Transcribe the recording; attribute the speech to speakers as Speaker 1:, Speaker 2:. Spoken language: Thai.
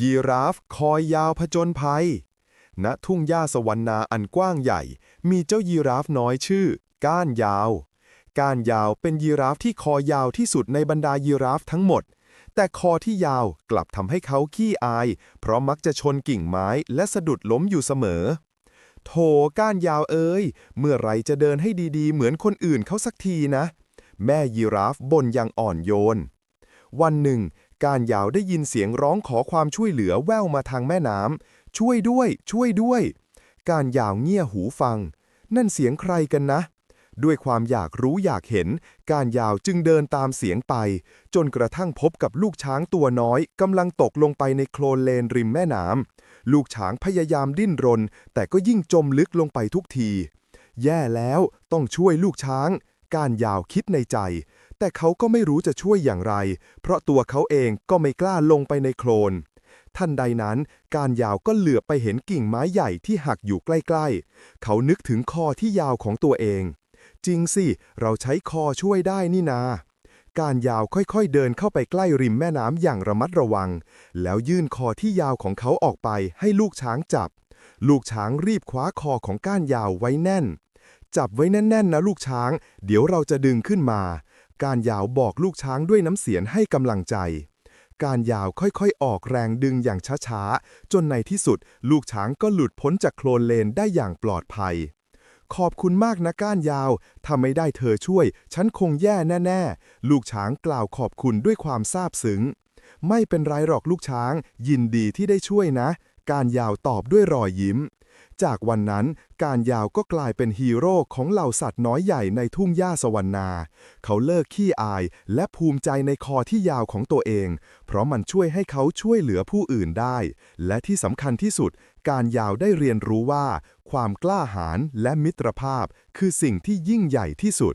Speaker 1: ยีราฟคอยยาวผจญภัย ณทุ่งหญ้าสวรรณาอันกว้างใหญ่ มีเจ้ายีราฟน้อยชื่อ ก้านยาว ก้านยาวเป็นยีราฟที่คอยาวที่สุดในบรรดายีราฟทั้งหมด แต่คอที่ยาวกลับทำให้เขาขี้อาย เพราะมักจะชนกิ่งไม้และสะดุดล้มอยู่เสมอ โถก้านยาวเอ้ย เมื่อไรจะเดินให้ดีๆ เหมือนคนอื่นเขาสักทีนะ แม่ยีราฟบ่นอย่างอ่อนโยน วันหนึ่ง การยาวได้ยินเสียงร้องขอความช่วยเหลือแว่วมาทางแม่น้ำช่วยด้วย ช่วยด้วย การยาวเงี่ยหูฟัง นั่นเสียงใครกันนะ ด้วยความอยากรู้อยากเห็น การยาวจึงเดินตามเสียงไป จนกระทั่งพบกับลูกช้างตัวน้อยกำลังตกลงไปในโคลนเลนริมแม่น้ำลูกช้างพยายามดิ้นรน แต่ก็ยิ่งจมลึกลงไปทุกที แย่แล้วต้องช่วยลูกช้าง การยาวคิดในใจ แต่เขาก็ไม่รู้จะช่วยอย่างไร เพราะตัวเขาเองก็ไม่กล้าลงไปในโคลนทันใดนั้นการยาวก็เหลือบไปเห็นกิ่งไม้ใหญ่ที่หักอยู่ใกล้ๆ เขานึกถึงคอที่ยาวของตัวเอง จริงสิ เราใช้คอช่วยได้นี่นา การยาวค่อยๆเดินเข้าไปใกล้ริมแม่น้ำอย่างระมัดระวัง แล้วยื่นคอที่ยาวของเขาออกไปให้ลูกช้างจับ ลูกช้างรีบคว้าคอของก้านยาวไว้แน่น จับไว้แน่นๆนะลูกช้าง เดี๋ยวเราจะดึงขึ้นมา การยาวบอกลูกช้างด้วยน้ำเสียงให้กำลังใจ การยาวค่อยๆ ออกแรงดึงอย่างช้าๆ จนในที่สุด ลูกช้างก็หลุดพ้นจากโคลนเลนได้อย่างปลอดภัย ขอบคุณมากนะก้านยาว ถ้าไม่ได้เธอช่วย ฉันคงแย่แน่ๆ ลูกช้างกล่าวขอบคุณด้วยความซาบซึ้ง ไม่เป็นไรหรอกลูกช้าง ยินดีที่ได้ช่วยนะ การยาวตอบด้วยรอยยิ้ม จากวันนั้นการยาวก็กลายเป็นฮีโร่ของเหล่าสัตว์น้อยใหญ่ในทุ่งหญ้าสวรรณา เขาเลิกขี้อายและภูมิใจในคอที่ยาวของตัวเอง เพราะมันช่วยให้เขาช่วยเหลือผู้อื่นได้ และที่สำคัญที่สุด การยาวได้เรียนรู้ว่า ความกล้าหาญและมิตรภาพ คือสิ่งที่ยิ่งใหญ่ที่สุด